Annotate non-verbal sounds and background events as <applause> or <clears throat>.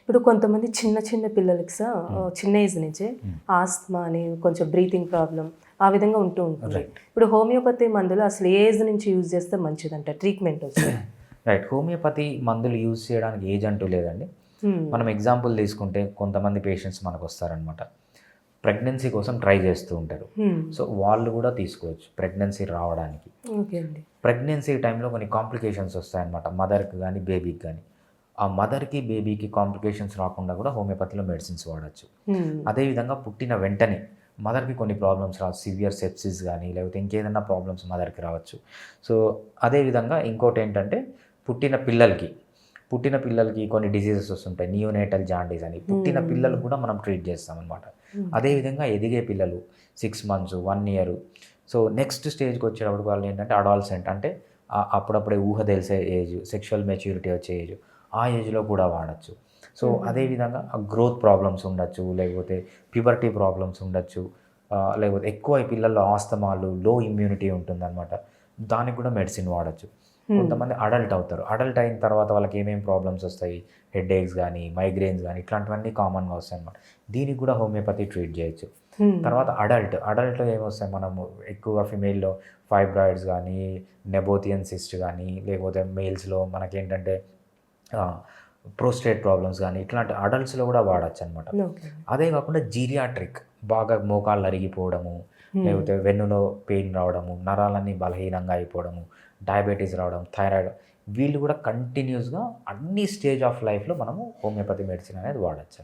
ఇప్పుడు కొంతమంది చిన్న చిన్న పిల్లలకి సార్ చిన్న ఏజ్ నుంచే ఆస్తమా అని కొంచెం బ్రీతింగ్ ప్రాబ్లం ఆ విధంగా ఉంటూ ఉంటుంది. ఇప్పుడు హోమియోపతి మందులు అసలు ఏ ఏజ్ నుంచి యూజ్ చేస్తే మంచిదంట ట్రీట్మెంట్ వచ్చి రైట్ <clears throat> హోమియోపతి మందులు యూజ్ చేయడానికి ఏజ్ అంటూ లేదండి. మనం ఎగ్జాంపుల్ తీసుకుంటే కొంతమంది పేషెంట్స్ మనకు వస్తారనమాట ప్రెగ్నెన్సీ కోసం ట్రై చేస్తూ ఉంటారు. సో వాళ్ళు కూడా తీసుకోవచ్చు ప్రెగ్నెన్సీ రావడానికి. ఓకే అండి. ప్రెగ్నెన్సీ టైంలో కొన్ని కాంప్లికేషన్స్ వస్తాయన్నమాట. మదర్కి కానీ బేబీకి కానీ ఆ మదర్కి బేబీకి కాంప్లికేషన్స్ రాకుండా కూడా హోమియోపతిలో మెడిసిన్స్ వాడచ్చు. అదేవిధంగా పుట్టిన వెంటనే మదర్కి కొన్ని ప్రాబ్లమ్స్ రావచ్చు సివియర్ సెప్సిస్ కానీ లేకపోతే ఇంకేదైనా ప్రాబ్లమ్స్ మదర్కి రావచ్చు. సో అదేవిధంగా ఇంకోటి ఏంటంటే పుట్టిన పిల్లలకి పుట్టిన పిల్లలకి కొన్ని డిసీజెస్ వస్తుంటాయి. నియోనేటల్ జాండీస్ అని. పుట్టిన పిల్లలు కూడా మనం ట్రీట్ చేస్తాం అనమాట అదేవిధంగా ఎదిగే పిల్లలు six months one year so next స్టేజ్కి వచ్చేటప్పుడు వాళ్ళు ఏంటంటే అడాల్సెంట్ అంటే అప్పుడప్పుడే ఊహ తెలిసే ఏజ్ సెక్షువల్ మెచ్యూరిటీ వచ్చే ఏజ్. ఆ ఏజ్లో కూడా వాడచ్చు. సో అదేవిధంగా గ్రోత్ ప్రాబ్లమ్స్ ఉండొచ్చు లేకపోతే ప్యూబర్టీ ప్రాబ్లమ్స్ ఉండొచ్చు లేకపోతే ఎక్కువ ఈ పిల్లల్లో ఆస్తమాలు లో ఇమ్యూనిటీ ఉంటుందన్నమాట. దానికి కూడా మెడిసిన్ వాడచ్చు. కొంతమంది అడల్ట్ అవుతారు. అడల్ట్ అయిన తర్వాత వాళ్ళకి ఏమేమి ప్రాబ్లమ్స్ వస్తాయి? హెడ్ ఏక్స్ కానీ మైగ్రెయిన్స్ కానీ ఇట్లాంటివన్నీ కామన్గా వస్తాయి అన్నమాట. దీనికి కూడా హోమియోపతి ట్రీట్ చేయొచ్చు. తర్వాత అడల్ట్. అడల్ట్లో ఏమొస్తాయి? మనము ఎక్కువగా ఫిమేల్లో ఫైబ్రాయిడ్స్ కానీ నెబోతియన్ సిస్ట్ కానీ లేకపోతే మేల్స్లో మనకేంటంటే ప్రోస్టేట్ ప్రాబ్లమ్స్ కానీ ఇట్లాంటి అడల్ట్స్లో కూడా వాడచ్చు అనమాట అదే కాకుండా జీరియాట్రిక్ బాగా మోకాళ్ళు అరిగిపోవడము లేకపోతే వెన్నులో పెయిన్ రావడము నరాలన్నీ బలహీనంగా అయిపోవడము డయాబెటీస్ రావడం థైరాయిడ్ వీళ్ళు కూడా కంటిన్యూస్గా అన్ని స్టేజ్ ఆఫ్ లైఫ్లో మనము హోమియోపతి మెడిసిన్ అనేది వాడచ్చు.